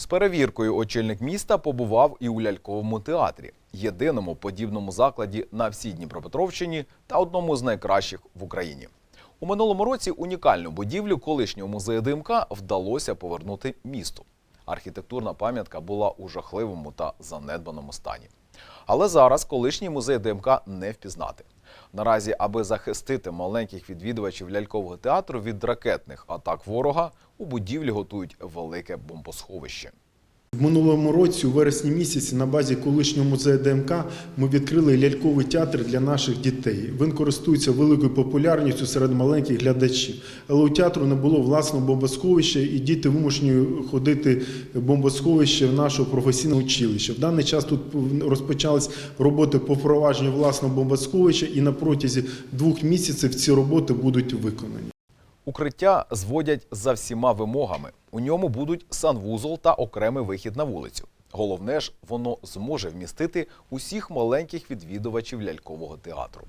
З перевіркою очільник міста побував і у ляльковому театрі, єдиному подібному закладі на всій Дніпропетровщині та одному з найкращих в Україні. У минулому році унікальну будівлю колишнього музею ДМК вдалося повернути місту. Архітектурна пам'ятка була у жахливому та занедбаному стані. Але зараз колишній музей ДМК не впізнати. Наразі, аби захистити маленьких відвідувачів лялькового театру від ракетних атак ворога, у будівлі готують велике бомбосховище. В минулому році, у вересні місяці, на базі колишнього музею ДМК ми відкрили ляльковий театр для наших дітей. Він користується великою популярністю серед маленьких глядачів. Але у театру не було власного бомбосховища, і діти вимушені ходити в бомбосховище в нашого професійного училища. В даний час тут розпочались роботи по впровадженню власного бомбосховища, і на протязі двох місяців ці роботи будуть виконані. Укриття зводять за всіма вимогами. У ньому будуть санвузол та окремий вихід на вулицю. Головне ж, воно зможе вмістити усіх маленьких відвідувачів лялькового театру.